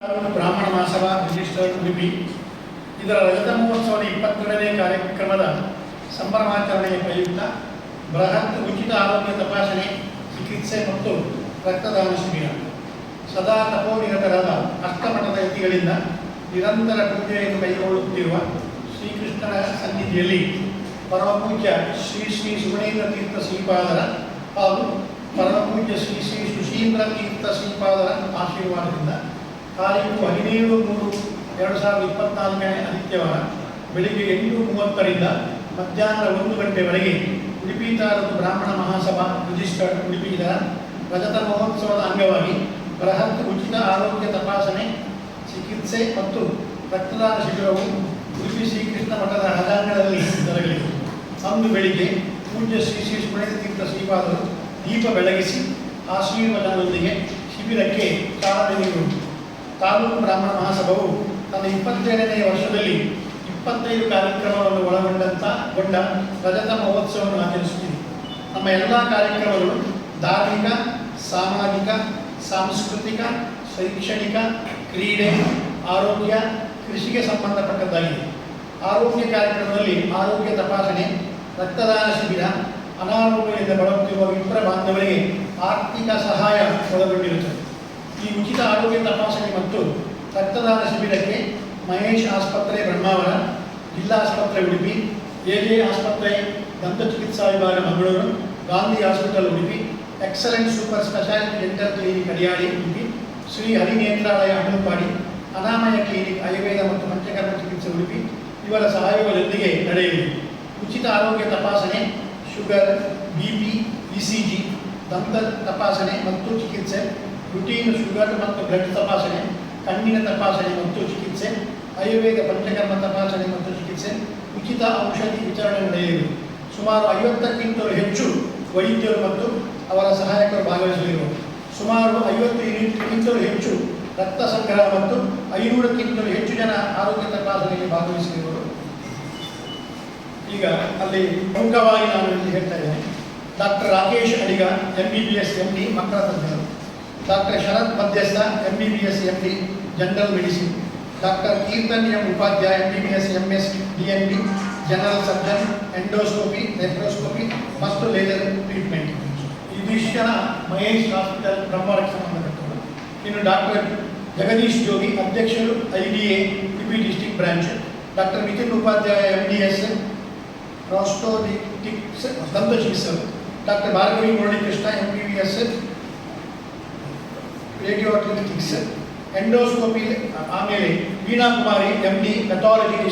ಬ್ರಾಹ್ಮಣ ಮಾಸವ ರಿಜಿಸ್ಟರ್ಡ್ ಉಡುಪಿ ಇದರ ರಜತ ಮಹೋತ್ಸವದ ಇಪ್ಪತ್ತೆರಡನೇ ಕಾರ್ಯಕ್ರಮದ ಸಂಭ್ರಮಾಚರಣೆಯ ಪ್ರಯುಕ್ತ ಬೃಹತ್ ಉಚಿತ ಆರೋಗ್ಯ ತಪಾಸಣೆ, ಚಿಕಿತ್ಸೆ ಮತ್ತು ರಕ್ತದಾನ ಶಿಬಿರ. ಸದಾ ತಪೋನಿರತರಾದ ಅಷ್ಟಮಠದ ಯತಿಗಳಿಂದ ನಿರಂತರ ಪೂಜೆಯನ್ನು ಕೈಗೊಳ್ಳುತ್ತಿರುವ ಶ್ರೀಕೃಷ್ಣನ ಸನ್ನಿಧಿಯಲ್ಲಿ ಪರಮಪೂಜ್ಯ ಶ್ರೀ ಶ್ರೀ ಸುಗುಣೇಂದ್ರ ತೀರ್ಥ ಶ್ರೀಪಾದರ ಹಾಗೂ ಪರಮಪೂಜ್ಯ ಶ್ರೀ ಶ್ರೀ ಸುಶೀಂದ್ರ ತೀರ್ಥ ಶ್ರೀಪಾದರ ಆಶೀರ್ವಾದದಿಂದ ತಾರೀಕು ಹದಿನೇಳು ಮೂರು ಎರಡು ಸಾವಿರದ ಇಪ್ಪತ್ನಾಲ್ಕನೇ ಆದಿತ್ಯವಾರ ಬೆಳಿಗ್ಗೆ ಎಂಟು ಮೂವತ್ತರಿಂದ ಮಧ್ಯಾಹ್ನ ಒಂದು ಗಂಟೆವರೆಗೆ ಉಡುಪಿ ತಾಲೂಕು ಬ್ರಾಹ್ಮಣ ಮಹಾಸಭಾ ರಿಜಿಸ್ಟರ್ಡ್ ಉಡುಪಿ ಇದರ ರಜತ ಮಹೋತ್ಸವದ ಅಂಗವಾಗಿ ಬೃಹತ್ ಉಚಿತ ಆರೋಗ್ಯ ತಪಾಸಣೆ, ಚಿಕಿತ್ಸೆ ಮತ್ತು ರಕ್ತದಾನ ಶಿಬಿರವು ಉಡುಪಿ ಶ್ರೀಕೃಷ್ಣ ಮಠದ ಹಜಾಂಗಣದಲ್ಲಿ ಜರುಗಲಿದೆ. ಅಂದು ಬೆಳಿಗ್ಗೆ ಪೂಜ್ಯ ಶ್ರೀ ಶ್ರೀ ಸುಮಣೇಂದ್ರ ತೀರ್ಥ ಶ್ರೀಪಾದರು ದೀಪ ಬೆಳಗಿಸಿ ಆಶೀರ್ವಾದದೊಂದಿಗೆ ಶಿಬಿರಕ್ಕೆ ಚಾಲನೆ ನೀಡುವುದು ತಾಲೂಕು ಬ್ರಾಹ್ಮಣ ಮಹಾಸಭವು ತನ್ನ ಇಪ್ಪತ್ತೇಳನೆಯ ವರ್ಷದಲ್ಲಿ ಇಪ್ಪತ್ತೈದು ಕಾರ್ಯಕ್ರಮವನ್ನು ಒಳಗೊಂಡಂತ ಗೊಂಡ ರಜತ ಮಹೋತ್ಸವವನ್ನು ಆಚರಿಸುತ್ತಿದೆ. ನಮ್ಮ ಎಲ್ಲ ಕಾರ್ಯಕ್ರಮಗಳು ಧಾರ್ಮಿಕ, ಸಾಮಾಜಿಕ, ಸಾಂಸ್ಕೃತಿಕ, ಶೈಕ್ಷಣಿಕ, ಕ್ರೀಡೆ, ಆರೋಗ್ಯ, ಕೃಷಿಗೆ ಸಂಬಂಧಪಟ್ಟದ್ದಾಗಿದೆ. ಆರೋಗ್ಯ ಕಾರ್ಯಕ್ರಮದಲ್ಲಿ ಆರೋಗ್ಯ ತಪಾಸಣೆ, ರಕ್ತದಾನ ಶಿಬಿರ, ಅನಾರೋಗ್ಯದಿಂದ ಬಳಲುತ್ತಿರುವ ವಿಪ್ರ ಬಾಂಧವರಿಗೆ ಆರ್ಥಿಕ ಸಹಾಯ ಒಳಗೊಂಡಿರುತ್ತದೆ ಈ ಉಚಿತ ಆರೋಗ್ಯ ತಪಾಸಣೆ ಮತ್ತು ರಕ್ತದಾನ ಶಿಬಿರಕ್ಕೆ ಮಹೇಶ್ ಆಸ್ಪತ್ರೆ ಬ್ರಹ್ಮಾವರ, ಜಿಲ್ಲಾ ಆಸ್ಪತ್ರೆ ಉಡುಪಿ ಎಜೆ ಆಸ್ಪತ್ರೆ ದಂತ ಚಿಕಿತ್ಸಾ ವಿಭಾಗ Mangaluru, Gandhi hospital Udupi, excellent super speciality dental clinic Adiyali Udupi, Shri Harinetralaya Hannupadi Anamaya clinic Ayurveda ಮತ್ತು ಪಂಚಕರ್ಮ ಚಿಕಿತ್ಸೆ ಉಡುಪಿ, ಇವರ ಸಹಯೋಗದೊಂದಿಗೆ ನಡೆಯಲಿದೆ. ಉಚಿತ ಆರೋಗ್ಯ ತಪಾಸಣೆ, sugar, B P, E C G, ದಂತ ತಪಾಸಣೆ ಮತ್ತು ಚಿಕಿತ್ಸೆ ರುಟೀನ್ ಶುಗರ್ ಮತ್ತು ಬ್ಲಡ್ ತಪಾಸಣೆ, ಕಣ್ಣಿನ ತಪಾಸಣೆ ಮತ್ತು ಚಿಕಿತ್ಸೆ, ಆಯುರ್ವೇದ ಪಂಚಕರ್ಮ ತಪಾಸಣೆ ಮತ್ತು ಚಿಕಿತ್ಸೆ, ಉಚಿತ ಔಷಧಿ ವಿತರಣೆ ನಡೆಯಲಿದೆ. ಸುಮಾರು ಐವತ್ತಕ್ಕಿಂತಲೂ ಹೆಚ್ಚು ವೈದ್ಯರು ಮತ್ತು ಅವರ ಸಹಾಯಕರು ಭಾಗವಹಿಸಲಿರುವರು. ಸುಮಾರು ಐವತ್ತು ಯೂನಿಟ್ಗಿಂತಲೂ ಹೆಚ್ಚು ರಕ್ತ ಸಂಗ್ರಹ ಮತ್ತು ಐನೂರಕ್ಕಿಂತಲೂ ಹೆಚ್ಚು ಜನ ಆರೋಗ್ಯ ತಪಾಸಣೆಗೆ ಭಾಗವಹಿಸಲಿರುವರು. ಈಗ ಅಲ್ಲಿ ಪ್ರಮುಖವಾಗಿ ನಾನು ಇಲ್ಲಿ ಹೇಳ್ತಾ ಇದ್ದೇನೆ. Doctor Rakesh Adiga M B B S M D ಮಕ್ಕಳ ತಜ್ಞರು doctor Sharath Madhyastha M B B S M D general medicine doctor Keerthan M Upadhyaya M B B S M S D N D general surgeon endoscopy nephroscopy ಮತ್ತು laser treatment ಇದಿಷ್ಟನ Mahesh hospital ಬ್ರಹ್ಮವರಕ್ಕೆ ಸಂಬಂಧಪಟ್ಟವರು ಇನ್ನು doctor Jagadish Jogi ಅಧ್ಯಕ್ಷರು I D A Udupi district branch doctor Nitin Upadhyaya M D S